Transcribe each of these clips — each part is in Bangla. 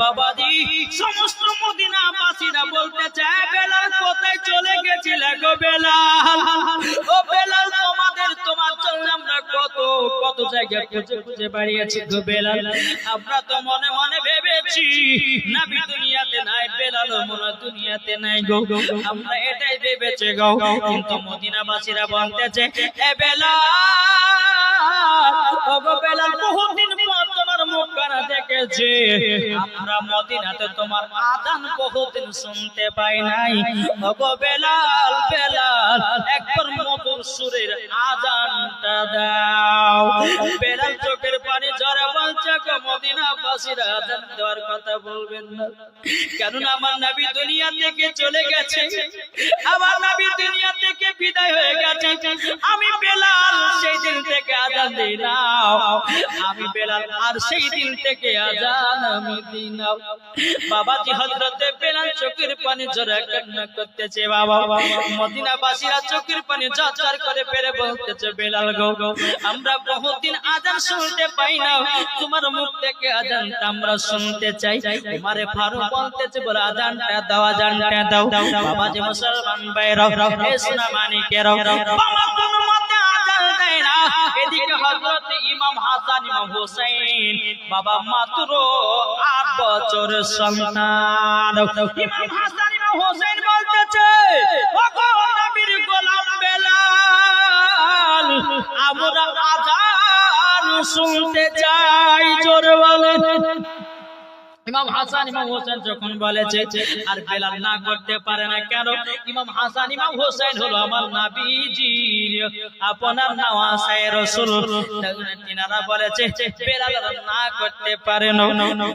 বাবাজি, সমস্ত বলতে চায়, বেলাল কোথায় চলে গেছিলে গো বেলাল? ও বেলাল, তোমাদের, তোমার জন্য আমরা কত কত খুঁজে খুঁজে বাড়িয়েছি গো বেলাল। আমরা তো মনে মনে ভেবেছি, নাবি দুনিয়াতে নাই বেলাল মনে দুনিয়াতে নাই গো। আমরা এটাই গো। কিন্তু মদিনাবাসীরা বলতেছে এ বেলাল, ও গো বেলাল, বহুদিন পর তোমার মুখখানা দেখেছে। তোমার আদান বহুদিন শুনতে পাই নাই। ও গো বেলাল বেলাল, একবার মধুর সুরের আজানটা দাও। চোখের না। আমি বেলাল, সেই দিন থেকে আজান দিই আমি বেলাল, আর সেই দিন থেকে আজান আমি দিই নাও বাবাজি হযরতে বেলাল চোখের পানি ঝরে কান্না করতেছে, বাবা। মদিনাবাসীরা চোখের পানি ঝরঝর করে পেরে বলতেছে, বেলাল গো, আমরা বহুদিন আজান শুনতে পাই না। তোমার মুখ থেকে আজানটা আমরা শুনতে চাই। তোমারে ফারুক বলতেছে, বলে, আজানটা দাও আজানটা দাও। বাবাজি মুসলমান ভাইরা এসনা মানিকেরা, বাবা কোন মতে আজান বাবা বেলাল, আমরা আজান শুনতে চাই জোরে বলেন ইমাম হাসান, ইমাম হোসেন যখন বলেছে, আর বেলাল না করতে পারে না কেন? ইমাম হাসান, ইমাম হোসেন হলো আমার নাবিজির, আপনার নওয়াসায় রাসূল। তিনারা বলেছে, বেলাল না করতে পারে না।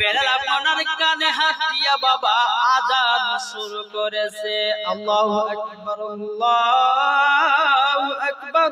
বেলাল আপনার কানে হাত দিয়া বাবা আজান শুরু করেছে। আল্লাহু আকবার আল্লাহু আকবার।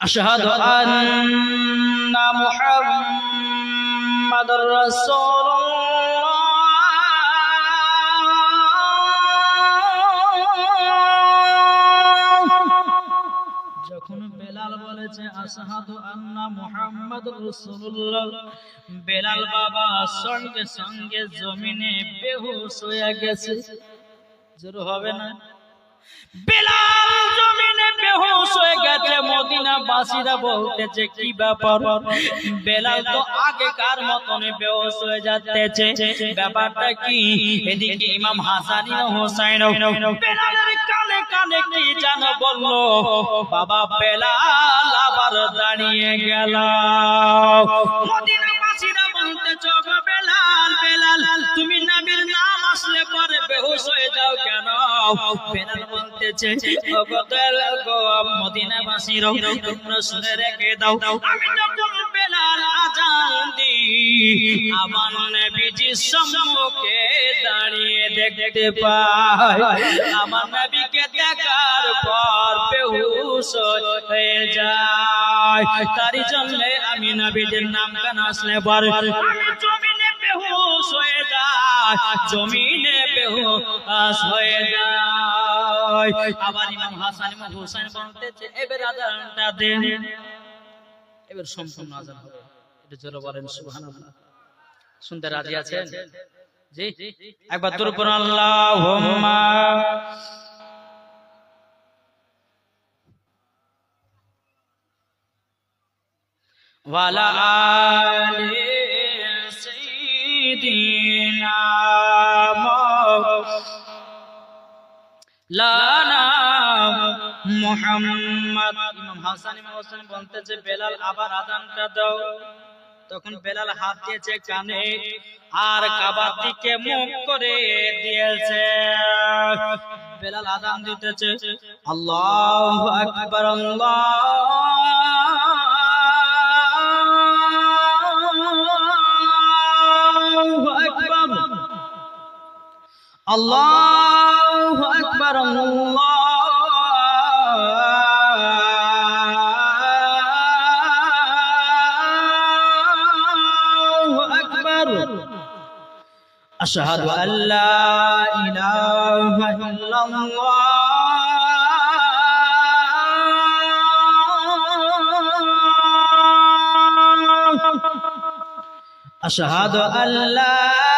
أشهد أن محمد رسول الله যখন বেলাল বলেছে আসাহাদু আন্না মুহাম্মদ রাসূলুল্লাহ বেলাল বাবা সঙ্গে সঙ্গে জমিনে বেহুশ হয়ে গেছে জোর হবে না বেলাল জমিনে বেহুশ হয়ে গেছে মদিনা বাসীরা বলতেছে, কি ব্যাপার? বেলাল তো আগেকার মতন বেহুশ হয়ে যাচ্ছে। ব্যাপারটা কি? এদিকে ইমাম হাসান হোসাইন বেলালের কানে কানে কি জানো বলল, বাবা বেলাল আবার দাঁড়িয়ে গেল। মদিনা বাসীরা বলতেছে বেলাল বেলাল, তুমি নাম আসলে পরে বেহুশ হয়ে যাও কেন? বেলাল বলতেছে তোমরা শুনে রেখে দাও, আমি যখন বেলাল আজান আমার নবীজি সম্মুখে দাঁড়িয়ে দেখতে পাই আমার নবীকে দেখার পর বেহুশ হয়ে যায়। তারই জন্য আমি নবীদের নাম কেন আসলে আমি জমিনে বেহুশ হয়ে যায়। আবার ইমাম হাসান ইমাম হোসেন বলতেছে এবার আজানটা দেন। এবার সম্পূর্ণ আজান হবে। এটা জোরে বলেন, সুবহানাল্লাহ। শুনতে রাজি আছেন? জি, একবার তোর উপর আল্লাহুম্মা ওয়ালা আলি লানা মুহাম্মদ। ইমাম হাসান ইমাম হোসেন বলতেছে বেলাল আবার আজানটা দাও। তখন বেলাল হাত দিয়েছে কানে আর কাবার দিকে মুখ করে দিয়েছে। বেলাল আদান দিতেছে আল্লাহু আকবার আল্লাহু আল্লাহু আকবার আল্লাহু আকবার أشهد أن لا إله إلا الله أشهد أن لا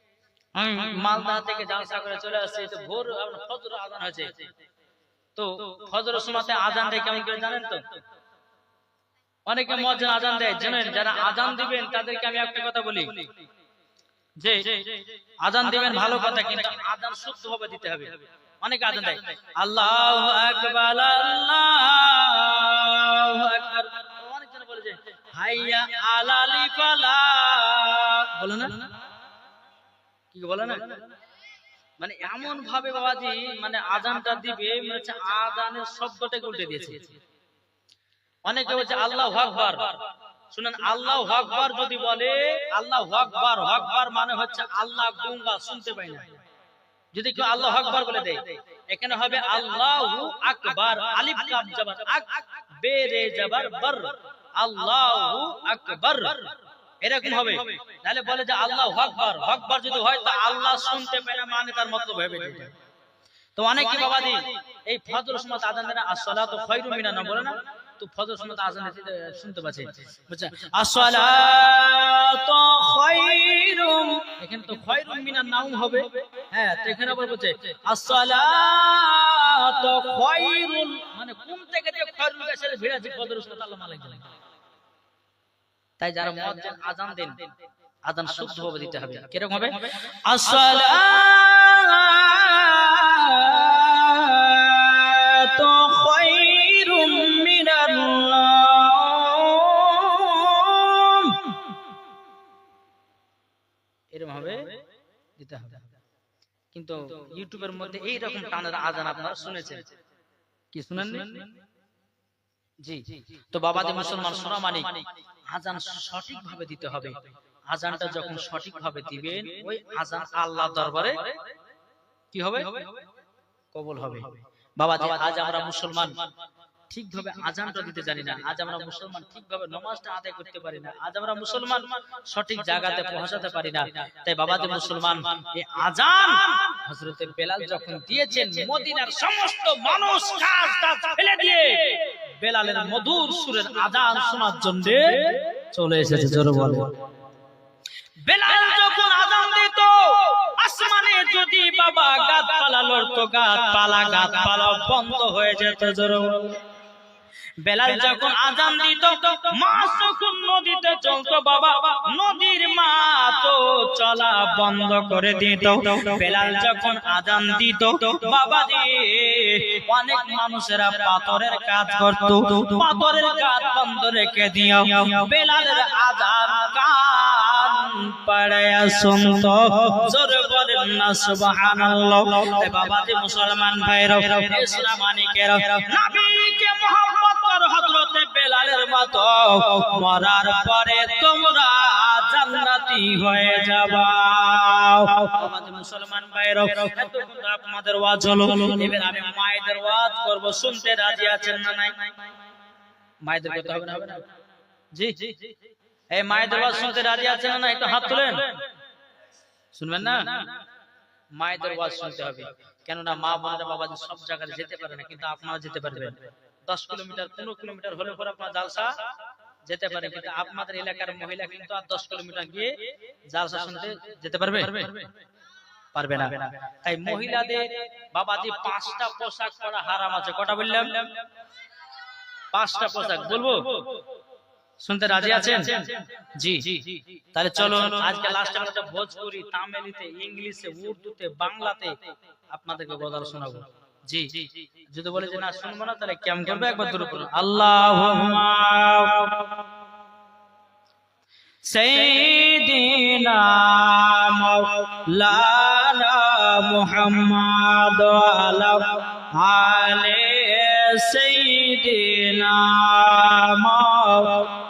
আমি মালদা থেকে জালসা করে চলে আসছি তো ভোর ফজর আজান হয়েছে। তো ফজর সময়তে আজান দেয় কেমন করে জানেন তো? অনেকে আজান দেয় জানেন? যারা আজান দিবেন তাদেরকে আমি একটা কথা বলি। যে আজান দিবেন ভালো কথা কিন্তু আজান শুদ্ধ ভাবে দিতে হবে। অনেকে আজান দেয় আল্লাহু আকবার আল্লাহু আকবার। অনেকজন বলে যে হাইয়া আলালি ফালা বলে না। কি বলে না? মানে এমন ভাবে বাবাজি মানে আজানটা দিবে, মনে আজানের শব্দটাকে উল্টে দিয়েছে। অনেকে বলছে, আল্লাহ আকবার। শুনেন, আল্লাহ আকবার যদি বলে, আল্লাহ আকবার আকবার মানে হচ্ছে আল্লাহ গুঙ্গা শুনতে পাই না। যদি কেউ আল্লাহ আকবার বলে দেয়, এখানে হবে আল্লাহু আকবার আলিফ কাম জবর আক বেরে জবর, বর। আল্লাহু আকবার এরকম হবে। তাহলে বলে যে আল্লাহ আকবার আকবার যদি হয় তো আল্লাহ শুনতে না মানে তার হবে এটা। তো অনেকে বাবাজি এই ফজর সময় আজান দেয় না, আসসালাতু খায়রুম মিনান নাম বলে না? তো ফজর সময় আজান শুনতে পাচ্ছে। বুঝছে আসসালাতু খায়রুম এখানে তো খায়রুম মিনান নাম হবে। হ্যাঁ তো এখানে আবার বলছে, আসসালাতু খায়রুল মানে কোন থেকে যে খায়রুল গাছের ভিড় আছে, ফজর সময় আল্লাহ মালিক জানে। তাই যারা মুয়াজ্জিন আজান দেন আজান শুদ্ধ ভাবে দিতে হবে। কীরকম হবে? আসসালাতু খায়রুম মিনাল নাওম এরকম হবে? দিতে হবে। কিন্তু ইউটিউবের মধ্যে এই রকম টানের আজান আপনারা শুনেছেন। কি শুনেননি? জি। তো বাবাজি মুসলমান সোনা মানিক আজান সঠিক ভাবে দিতে হবে। আজানটা যখন সঠিক ভাবে দিবেন ওই আজান আল্লাহ দরবারে কি হবে? কবুল হবে। বাবাজি আজ আমরা মুসলমান ঠিকভাবে আজানটা দিতে জানি না। আজ আমরা মুসলমান ঠিকভাবে নমাজটা আদায় করতে পারি না। আজ আমরা মুসলমান সঠিক জায়গাতে পৌঁছাতে পারি না। তাই বাবা যে মুসলমান এই আজান হযরতে বেলাল যখন দিয়েছেন মদিনার সমস্ত মানুষ কাজ ফেলে দিয়ে বেলালের মধুর সুরের আদান শোনার জন্য চলে এসেছে জোরে বলে। বেলাল যখন আজান দিত আসমানে যদি বাবা গাছপালা লড়তো গাছপালা গাছপালা বন্ধ হয়ে যেত জোরে। বেলাল যখন আজান দিত মাছ যখন নদীতে চলতো বাবা নদীর মাছ চলা বন্ধ করে দিত। বেলাল যখন আজান দিত বাবা দি অনেক মানুষেরা পাথরের কাজ করত। পাথরের কাজ বন্ধ রেখে দিও। বেলালের আজান কান পাড়ায়া শুনত জোরে বলেন না, সুবহানাল্লাহ। এ বাবা জি মুসলমান ভাইরা ইসলাম মানিকেরা নবীকে মোহাম্মদ কর হযরতে বেলালের মতো। মরার পরে তোমরা জান্নাতি হয়ে যাবা। আমাদের মুসলমান ভাইরা এতক্ষণ আপনাদের ওয়াজ হলো। এবার আমি মায়েদের ওয়াজ করব, শুনতে রাজি আছেন না নাই? মায়েদের কথা হবে না? জি। এই মায়ের ওয়াজ শুনতে রাজি আছেন না? একটু হাত তুলেন। শুনবেন না? মায়েদের ওয়াজ শুনতে হবে। কেননা মা বোনেরা বাবাজি সব জায়গায় যেতে পারে না, কিন্তু আপনারা যেতে পারবেন। দশ কিলোমিটার, পনেরো কিলোমিটার হলে পরে আপনার জালসা যেতে পারে কিন্তু আপনাদের এলাকার মহিলা কিন্তু আর দশ কিলোমিটার গিয়ে জালসা শুনতে যেতে পারবে? পারবে না। তাই মহিলাদের বাবাজি পাঁচটা পোশাক পরা হারাম আছে। কটা বললাম? পাঁচটা পোশাক। বলব? শুনতে রাজি আছেন জি তাহলে চলো আজকে লাস্ট আমরা তো ভোজপুরি তামিলিতে ইংলিশে উর্দুতে বাংলাতে আপনাদেরকে গজল শোনাবো জি যদি বলে যে না শুনবো না তাহলে কেমন করবে একবার দূর করুন আল্লাহ سيدنا مولانا محمد على عليه سيدنا مولانا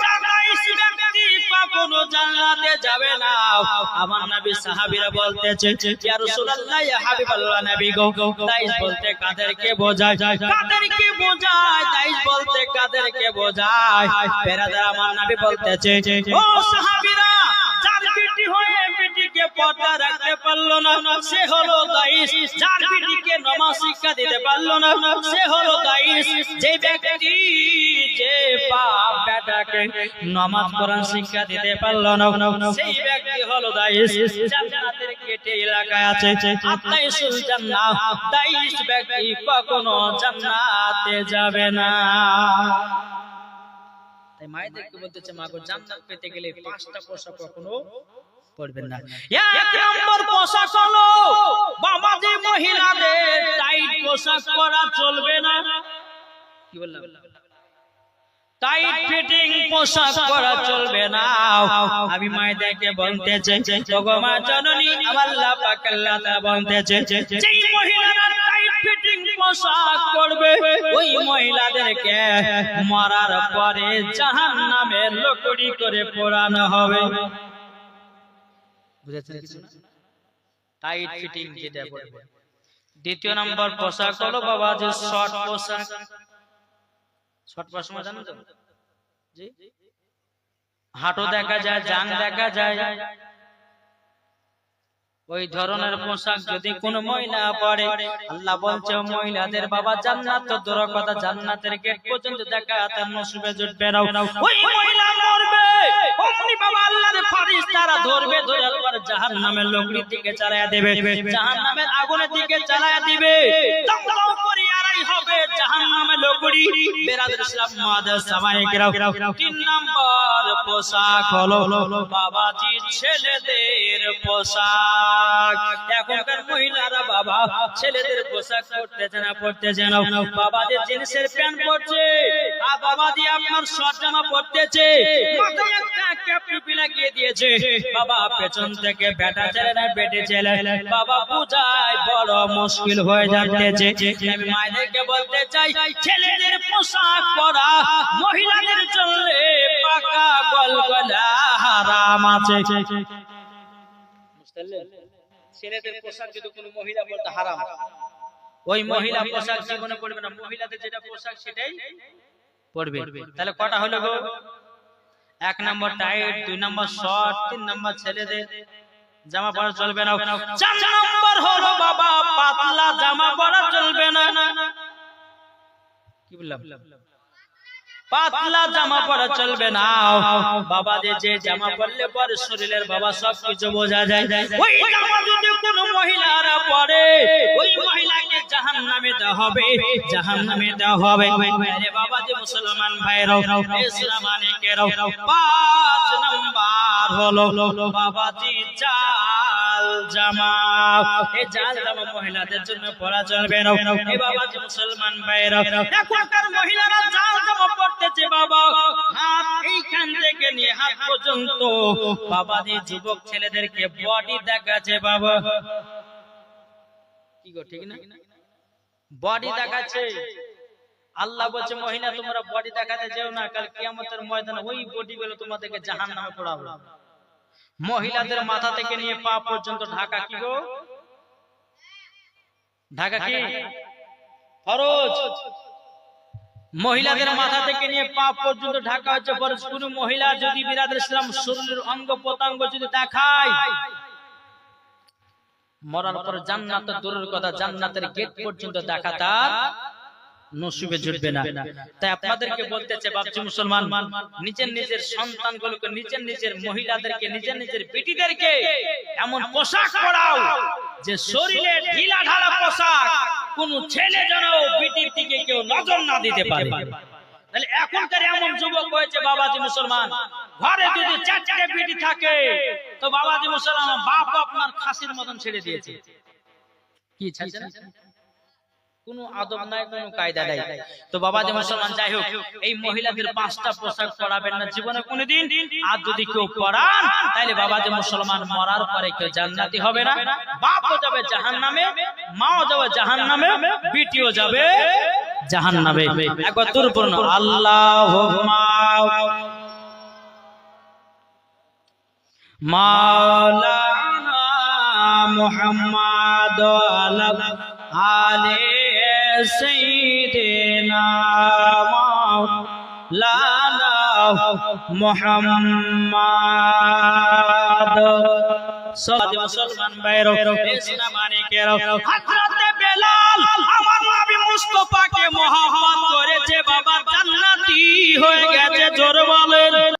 জান্নাতে যাবে না। আমার নবী সাহাবীরা বলতেছে, ইয়া রাসূলুল্লাহ, ইয়া হাবিবাল্লাহ নবী গো দাইস বলতে কাদেরকে বোঝায়। কাদেরকে বোঝায় দাইস বলতে কাদেরকে বোঝায়। বেরাদার আমার নবী বলতেছে, ও সাহাবীরা পর্দা রাখতে পারল না। সে হলো বিটিকে নামাজ শিক্ষা দিতে পারল না, সে হলো দাইস যে ব্যক্তি যে নামাজ শিক্ষা দিতে পারল না, সেই ব্যক্তি হলো দাইস জান্নাতের গেটে এলাকায় আছে। দাইস ব্যক্তি কখনো জান্নাতে যাবে না। মায়েদেরকে বলতেছে, মা গো, জান্নাত পেতে গেলে পাঁচটা পোশাক কখনো পড়বেন না। এক নম্বর পোশাক হলো বাবাজি মহিলাদের টাইট পোশাক পরা চলবে না। কি বললাম? টাইট ফিটিং পোশাক পরা চলবে না। আমি মায়েদেরকে বলতে চাই ভগবান জননী আল্লাহ পাক আল্লাহ তাআলা বলতেছে যেই মহিলারা টাইট ফিটিং পোশাক পরবে ওই মহিলাদেরকে মরার পরে জাহান্নামে লকড়ি করে পোড়ানো হবে। বুঝেছেন কিছু না? টাইট ফিটিং যেটা দ্বিতীয় নম্বর পোশাক হলো বাবা যে শর্ট পোশাক। শর্ট পোশাক জানো তো? জি। হাঁটু দেখা যায় জান দেখা যায়। ওই ধরনের পোশাক যদি কোন মহিলা পরে আল্লাহ বলছে মহিলাদের বাবা জান্নাত তো দূর কথা জান্নাতের গেট পর্যন্ত দেখা তার নসুবে জুটবে না। ওই মহিলা মরবে। অমনি বাবা আল্লাহর ফেরেশতারা ধরবে ধরে জাহান্নামের লোকড়ির দিকে চালায়া দেবে। জাহান্নামের আগুনের দিকে চালায়া দিবে। দম দম করে ছেলেদের পোশাক। এখনকার মহিলারা বাবা ছেলেদের পোশাক পরতেছে না পরতেছে না। বাবাজি জিন্সের প্যান্ট পরছে, আর বাবাজি আপনার শর্ট জামা ক্যাপ টুপি লাগিয়ে দিয়েছে। বাবা পেছন থেকে বেটা বেটে ছেলে। বাবা পূজায় বড় মুশকিল হয়ে যাচ্ছে। আমি বলতে চাই, ছেলেদের পোশাক পরা মহিলাদের জন্য পাকা গলগলা হারাম আছে। ছেলেদের পোশাক যদি কোনো মহিলা বলতে হারাম ওই মহিলা পোশাক জীবনে পড়বে না। মহিলাদের যেটা পোশাক সেটাই পড়বে তাহলে কটা হলো গো? এক নম্বর টাইট দুই নম্বর শর্ট তিন নম্বর ছেলেদের জামা পরা চলবে না। চার নম্বর হলো বাবা পাতলা জামা পরা চলবে না। কি বললাম? পাতলা জামা পরা চলবে না। বাবা যে যে জামা পরলে পরে শরীরের বাবা সব কিছু বোঝা যায়। ওই জামা যদি কোন মহিলারা পরে ওই মহিলাকে জাহান্নামে দেওয়া হবে জাহান্নামে দেওয়া হবে। আরে বাবা যে মুসলমান ভাইরাও ইসলাম আনেকেরাও পাঁচ নাম্বার হলো বাবাজি যুবক ছেলেদেরকে বডি দেখাচ্ছে বাবা। কি গো, ঠিক না? বডি দেখাচ্ছে। আল্লাহ বলছে, মহিলা, তোমরা বডি দেখাতে যেও না। কাল কিয়ামতের ময়দানে ওই বডি গুলো তোমাদেরকে জাহান্নামে পড়াবো। মহিলাদের মাথা থেকে নিয়ে পা পর্যন্ত ঢাকা কি গো? ঢাকা কি? মহিলাদের মাথা থেকে নিয়ে পা পর্যন্ত ঢাকা হচ্ছে ফরজ কোন মহিলা যদি বিরাদ ইসলাম শরীরের অঙ্গ প্রত্যঙ্গ যদি দেখায়, মরার পর জান্নাত দূরের কথা জান্নাতের গেট পর্যন্ত দেখা তার নসিবে জুটবে না। তাই আপনাদেরকে বলতেছে বাপজি মুসলমান নিজের নিজের সন্তানগুলোকে নিজের নিজের মহিলাদেরকে নিজের নিজের বেটিদেরকে এমন পোশাক পরাও যে শরীরে ঢিলা ঢালা পোশাক কোন ছেলে যেন বেটির দিকে কেউ নজর না দিতে পারে। তাহলে এখনকার এমন যুবক হয়েছে বাবাজি মুসলমান। ঘরে যদি চারটে বেটি থাকে তো বাবাজি মুসলমান বাপ আপনার খাসির মতন ছেড়ে দিয়েছে। কি ছাড়ছে? কোনো আদব নাই কোনো কায়দা নাই। তো বাবা যে মুসলমান যাই হোক এই মহিলাদের পাঁচটা পোশাক পরাবেন না জীবনে কোনোদিন। আর যদি কেউ পরান তাহলে বাবা যে মুসলমান মরার পরে কেউ জান্নাতি হবে না। বাপও যাবে জাহান্নামে মাও যাবে জাহান্নামে বিটিও যাবে জাহান্নামে। একবার দুর্পূর্ণ আল্লাহ মাওলানা মুহাম্মদ আলে سيدنا مولانا محمد সবাই মুসলমান ভাইরো ইসলাম আনিকেরো হযরতে বেলাল আমার নবী মুস্তাফাকে মোহাম্মদ করেছে বাবা জান্নাতি হয়ে গেছে জোর বলেন